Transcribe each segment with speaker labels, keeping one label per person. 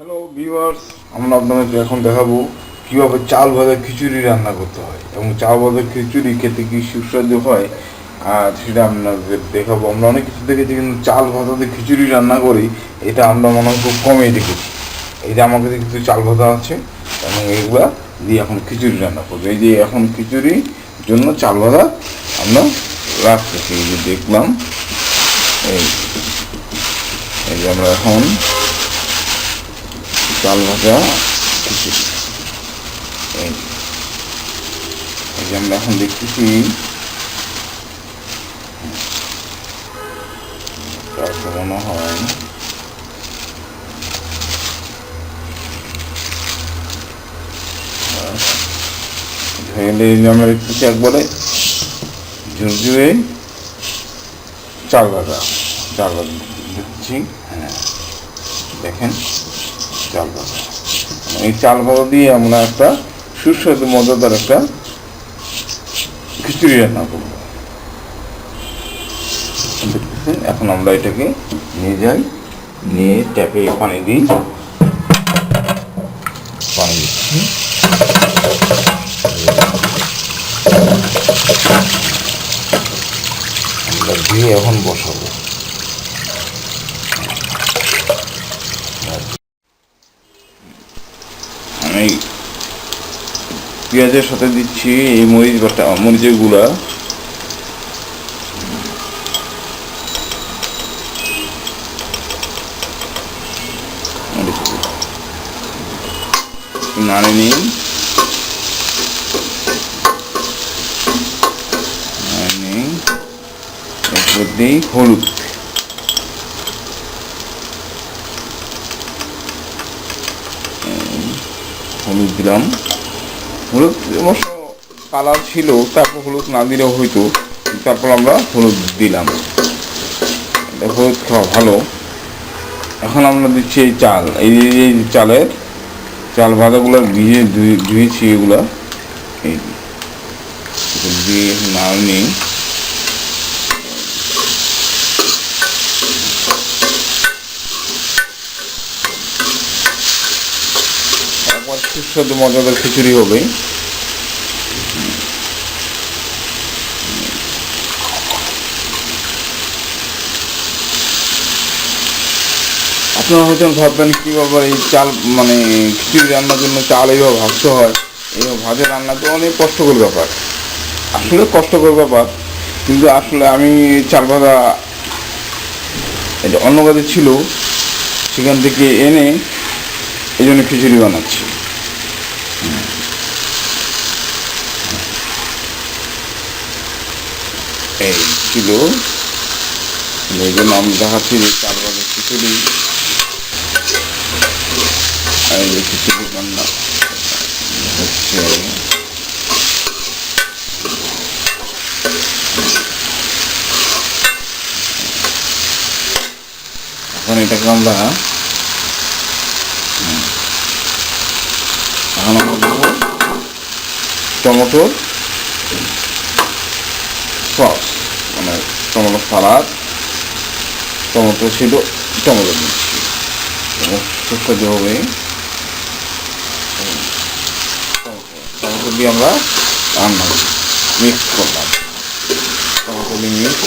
Speaker 1: Hello viewers আমরা আপনাদেরকে এখন দেখাবো কীভাবে চাল ভাজা খিচুড়ি রান্না করতে হয় এবং চাল ভাজা খিচুড়ি খেতে কি সুস্বাদু হয়, আর সেটা আপনাদের দেখাবো। আমরা অনেক কিছু দেখেছি, কিন্তু চাল ভাজাতে খিচুড়ি রান্না করি, এটা আমরা মনে হয় খুব কমই দেখেছি। এই যে আমার কাছে কিছু চাল ভাজা আছে, এবং এইগুলা দিয়ে এখন খিচুড়ি রান্না করব। এই যে এখন খিচুড়ি জন্য চাল ভাজা আমরা রাখতেছি, এই যে দেখলাম। এই এই যে আমরা এখন চাল ভাজা খিচুড়ি এই যে আমরা এখন দেখতেছি। তারপর মনে হয়। যে আমরা দেখতেছি একবারে ঝুরঝুরে চাল ভাজা। চাল ভাজা দেখছি। হ্যাঁ। দেখেন। চাল ভাজা এই চাল ভাজা দিয়ে আমরা একটা সুস্বাদু, মজাদার একটা খিচুড়ি রান্না করব। এখন আমরা এটাকে নিয়ে যাই, নিয়ে ট্যাপে পানি দিই। পানি দিচ্ছি আমরা দিয়ে এখন বসাবো। পেঁয়াজের সাথে দিচ্ছি এই মরিচ বাটা মরিচের গুঁড়া। নাড়ে হলুদ। হলুদ দিলাম। হলুদ অবশ্য কালার ছিল, তারপর হলুদ না দিলেও হইতো তারপর আমরা হলুদ দিলাম। হলুদ খাওয়া ভালো। এখন আমরা দিচ্ছি এই চাল। এই যে চালের, চাল ভাজাগুলো ভিজে ধুয়ে- ধুয়েছি এগুলা। এই দিয়ে নাড় নিই একবার সুস্বাদু মজাদার খিচুড়ি হবে আপনারা হয়তো ভাববেন, কীভাবে এই চাল মানে খিচুড়ি রান্নার জন্য চাল এইভাবে ভাজতে হয়? এইভাবে ভাজে রান্না তো অনেক কষ্টকর ব্যাপার। আসলে কষ্টকর ব্যাপার, কিন্তু আসলে আমি চাল ভাজা এটা অন্য কাজে ছিল, সেখান থেকে এনে এই জন্য খিচুড়ি বানাচ্ছি। এই ছিল। এই জন্য আমি দেখাচ্ছি যে চাল ভাজা খিচুড়ি আর হচ্ছে এখন এটাকে আমরা এখন আমরা টমেটোর সস মানে টমেটো সালাদ টমেটো ছিল, টমেটো দিচ্ছি এবং সুস্বাদু হবে। টমেটো দিয়ে আমরা রান্না মিক্স করলাম। টমেটো দিয়ে মিক্স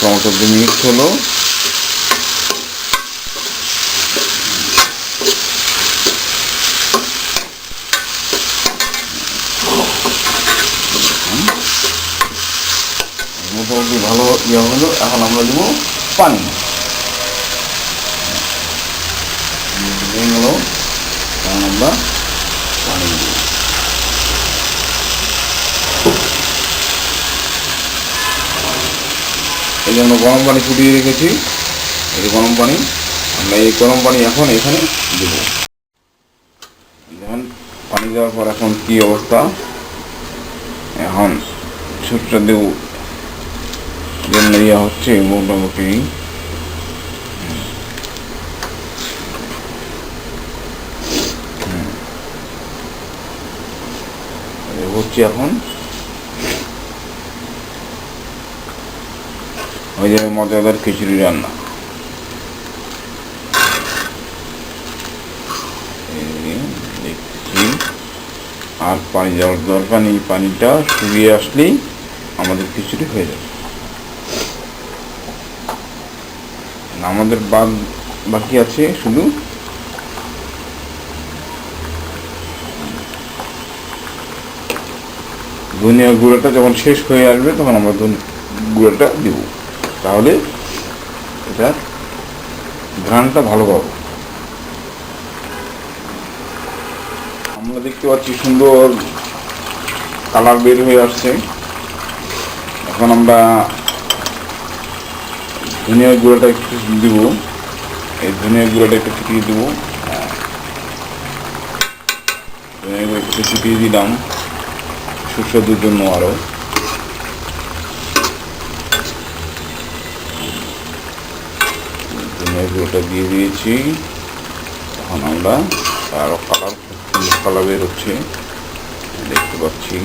Speaker 1: টমেটো দিয়ে মিক্স হলো। মোটামুটি ভালো ইয়ে হলো, এখন আমরা দেবো পানি। হয়ে গেল, এখন আমরা পানি দিব। এই জন্য গরম পানি ফুটিয়ে রেখেছি, এই গরম পানি, আমরা এই গরম পানি এখন এখানে দেব। যেমন পানি দেওয়ার পর এখন কি অবস্থা? এখন সুস্বাদু জন্য ইয়ে হচ্ছে, মোটামুটি। হচ্ছে এখন। হয়ে যাবে মজাদার খিচুড়ি রান্না। আর পানি যাওয়ার দরকার নেই, পানিটা শুকিয়ে আসলেই আমাদের খিচুড়ি হয়ে যাবে। আমাদের বাদ বাকি আছে শুধু। ধনিয়া গুঁড়োটা যখন শেষ হয়ে আসবে, তখন আমরা গুঁড়োটা দিব। তাহলে এটা ঘ্রাণটা ভালো পাবো। আমরা দেখতে পাচ্ছি সুন্দর কালার বের হয়ে আসছে। এখন আমরা ধনিয়া গুঁড়োটা একটু দিব। এই ধনিয়া গুঁড়োটা একটু ছিটিয়ে দিব। ধনিয়া গুঁড়ো একটু ছিটিয়ে দিলাম। সুস্বাদুর জন্য আরও। ধনিয়া গুঁড়োটা দিয়ে দিয়েছি। এখন আমরা আরও কালার কালার বের হচ্ছে। দেখতে পাচ্ছি।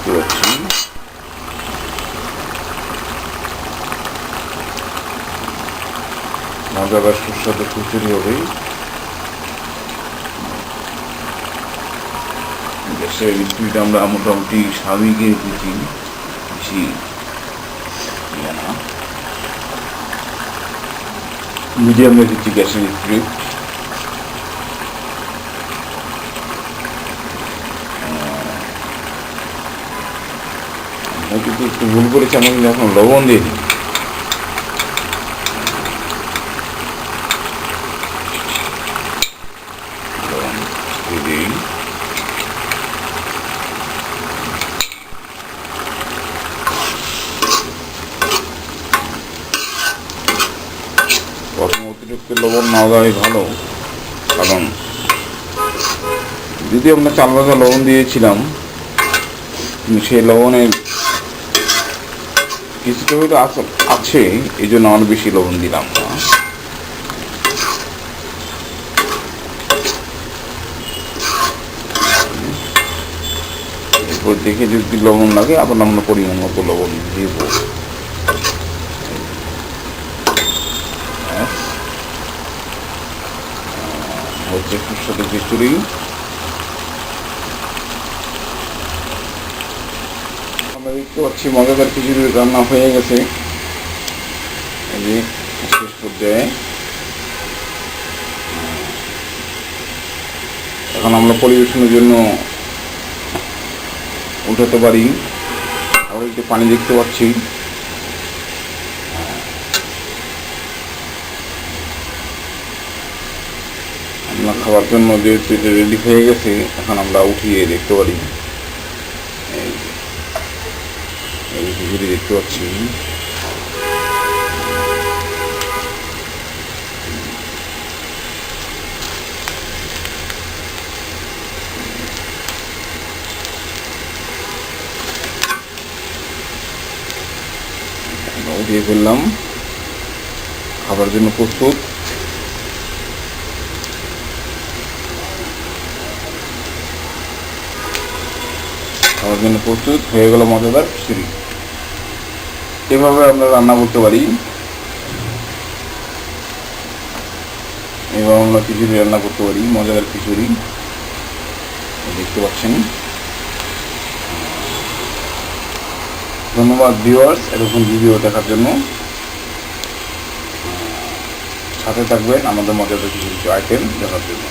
Speaker 1: দেখতে পাচ্ছি মজাদার সুস্বাদু খিচুড়ি হবে গ্যাসের স্পিড আমরা মোটামুটি স্বাভাবিকে রেখেছি বেশি মিডিয়াম রেখেছি গ্যাসের স্পিড আমি কিন্তু একটু ভুল করেছি আমি কিন্তু এখন লবণ দিয়ে দিই প্রথম অতিরিক্ত লবণ না দেওয়াই ভালো, কারণ যদি আমরা চাল ভাজা লবণ দিয়েছিলাম সেই লবণের কিছুটা হয়তো আছে এই জন্য আমার বেশি লবণ দিলাম না। এরপর দেখে যদি লবণ লাগে আবার আমরা পরিমাণ মতো লবণ দিব। ব্যাস। আহ, হচ্ছে সুস্বাদু খিচুড়ি আমরা দেখতে পাচ্ছি মজাদার খিচুড়ি রান্না হয়ে গেছে। যে, শেষ পর্যায়ে। এখন আমরা পরিবেশনের জন্য উঠাতে পারি। আবার একটু পানি দেখতে পাচ্ছি। আমরা খাওয়ার জন্য যেহেতু রেডি হয়ে গেছে, এখন আমরা উঠিয়ে দেখতে পারি এই যে, এই খিচুড়ি দেখতে পাচ্ছি। উঠিয়ে ফেললাম খাবার জন্য প্রস্তুত। খাওয়ার জন্য প্রস্তুত। হয়ে গেল মজাদার খিচুড়ি এভাবে আমরা রান্না করতে পারি। এভাবে আমরা খিচুড়ি রান্না করতে পারি, মজাদার খিচুড়ি। দেখতে পাচ্ছেন। ধন্যবাদ ভিউয়ার্স এরকম ভিডিও দেখার জন্য। সাথে থাকবেন আমাদের মজাদার কিছু কিছু আইটেম দেখার জন্য।